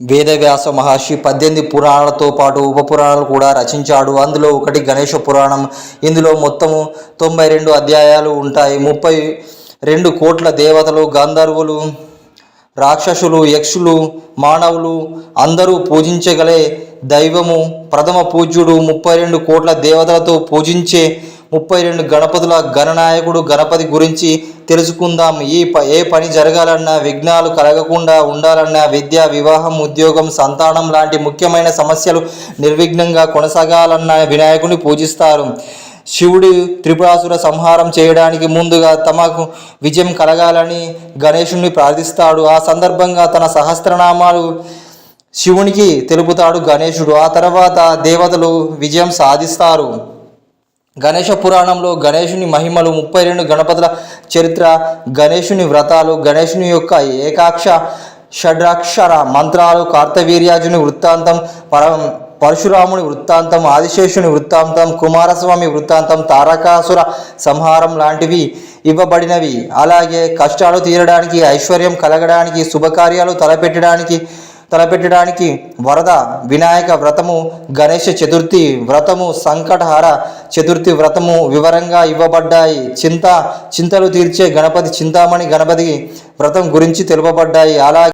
వేదవ్యాస మహర్షి పద్దెనిమిది పురాణాలతో పాటు ఉప పురాణాలు కూడా రచించాడు. అందులో ఒకటి గణేష పురాణం. ఇందులో మొత్తము తొంభై రెండు అధ్యాయాలు ఉంటాయి. ముప్పై రెండు కోట్ల దేవతలు గంధర్వులు రాక్షసులు యక్షులు మానవులు అందరూ పూజించగలే దైవము ప్రథమ పూజ్యుడు ముప్పై రెండు కోట్ల దేవతలతో పూజించే ముప్పై రెండు గణపతుల గణనాయకుడు గణపతి గురించి తెలుసుకుందాం. ఈ ప ఏ పని జరగాలన్నా విఘ్నాలు కలగకుండా ఉండాలన్నా విద్య వివాహం ఉద్యోగం సంతానం లాంటి ముఖ్యమైన సమస్యలు నిర్విఘ్నంగా కొనసాగాలన్న వినాయకుని పూజిస్తారు. శివుడు త్రిపురాసుర సంహారం చేయడానికి ముందుగా తమకు విజయం కలగాలని గణేషుణ్ణి ప్రార్థిస్తాడు. ఆ సందర్భంగా తన సహస్రనామాలు శివునికి తెలుపుతాడు గణేశుడు. ఆ తర్వాత దేవతలు విజయం సాధిస్తారు. గణేష పురాణంలో గణేషుని మహిమలు ముప్పై రెండు గణపతుల చరిత్ర గణేషుని వ్రతాలు గణేషుని యొక్క ఏకాక్ష షడ్రాక్షర మంత్రాలు కార్తవీర్యాజుని వృత్తాంతం పర పరశురాముని వృత్తాంతం ఆదిశేషుని వృత్తాంతం కుమారస్వామి వృత్తాంతం తారకాసుర సంహారం లాంటివి ఇవ్వబడినవి. అలాగే కష్టాలు తీరడానికి ఐశ్వర్యం కలగడానికి శుభకార్యాలు తలపెట్టడానికి తలపెట్టడానికి వరద వినాయక వ్రతము గణేష చతుర్థి వ్రతము సంకటహార చతుర్థి వ్రతము వివరంగా ఇవ్వబడ్డాయి. చింత చింతలు తీర్చే గణపతి చింతామణి గణపతి వ్రతం గురించి తెలుపబడ్డాయి. అలాగే